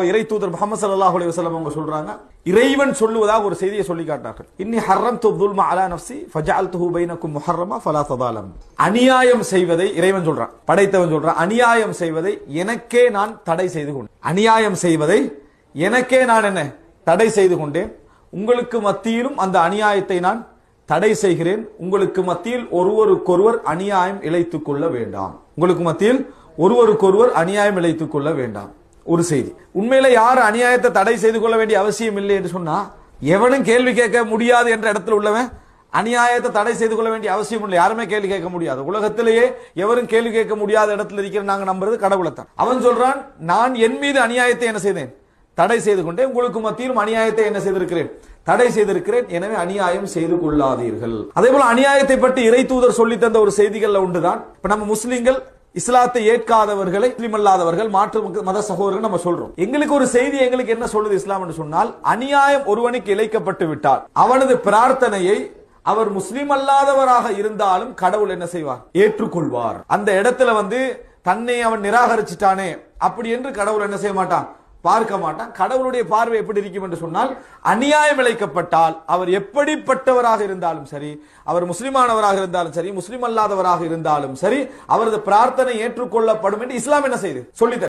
இறை தூதர் முகமது சல்லாஹ் அலைஹி வஸல்லம் அவங்க சொல்றாங்க. இறைவன் சொல்லுவதாக ஒரு செய்தியை சொல்லி காட்டார்கள் இன்னி ஹர்ரம்து துல்ம அலா நப்சி ஃபஜால் துஹு பைனக்கும் முஹர்ரமா ஃபலா சதாலம் அநியாயம் செய்வதை இறைவன் சொல்றான். படைத்தவன் சொல்றான். அநியாயம் செய்வதை எனக்கே நான் தடை செய்து கொண்டேன். அநியாயம் செய்வதை எனக்கே நான் என்ன? தடை செய்து கொண்டேன். உங்களுக்கு மத்தியிலும் அந்த அநியாயத்தை நான் தடை செய்கிறேன். உங்களுக்கு மத்தியில் ஒருவருக்கொருவர் அநியாயம் இழைத்துக் கொள்ள வேண்டாம். உங்களுக்கு மத்தியில் ஒருவருக்கொருவர் அநியாயம் இழைத்துக் கொள்ள வேண்டாம். ஒரு செய்தி. உண்மையில யார் அநியாயத்தை தடை செய்து கொள்ள வேண்டிய அவசியம் இல்லை என்று சொன்னா எவனும் கேள்வி கேட்க முடியாது என்ற இடத்துல உள்ளவன் அநியாயத்தை தடை செய்து கொள்ள வேண்டிய அவசியம் இல்லை. யாருமே கேள்வி கேட்க முடியாது. உலகத்திலேயே எவரும் கேள்வி கேட்க முடியாத இடத்துல இருக்கிற நாங்க நம்புறது கடவுளைத்தான். அவன் சொல்றான் நான் என் மீது அநியாயத்தை என்ன செய்தேன்? தடை செய்து கொண்டே உங்களுக்கு மத்தியிலும் அநியாயத்தை என்ன செய்திருக்கிறேன்? தடை செய்திருக்கிறேன். எனவே அநியாயம் செய்து கொள்ளாதீர்கள். அதே போல அநியாயத்தை பற்றி இறை தூதர் சொல்லி தந்த ஒரு செய்திகள்ல உண்டுதான் இப்ப நம்ம முஸ்லிம்கள் இஸ்லாத்தை ஏற்காதவர்களை முஸ்லீம் அல்லாதவர்கள் மாற்று மத- சகோதரர்கள் நம்ம சொல்றோம். எங்களுக்கு ஒரு செய்தி எங்களுக்கு என்ன சொல்லுது இஸ்லாம் என்று சொன்னால் அநியாயம் ஒருவனுக்கு இழைக்கப்பட்டு விட்டால் அவனது பிரார்த்தனையை அவர் முஸ்லீம் அல்லாதவராக இருந்தாலும் கடவுள் என்ன செய்வார்? ஏற்றுக்கொள்வார். அந்த இடத்துல வந்து தன்னை அவன் நிராகரிச்சிட்டானே. அப்படி என்று கடவுள் என்ன செய்ய மாட்டான்? பார்க்க மாட்டான். கடவுளுடைய பார்வை எப்படி இருக்கும் என்று சொன்னால் அநியாயம் இழைக்கப்பட்டால் அவர் எப்படிப்பட்டவராக இருந்தாலும் சரி அவர் முஸ்லிமானவராக இருந்தாலும் சரி முஸ்லிம் அல்லாதவராக இருந்தாலும் சரி அவரது பிரார்த்தனை ஏற்றுக்கொள்ளப்படும் என்று இஸ்லாம் என்ன செய்து? சொல்லித்தர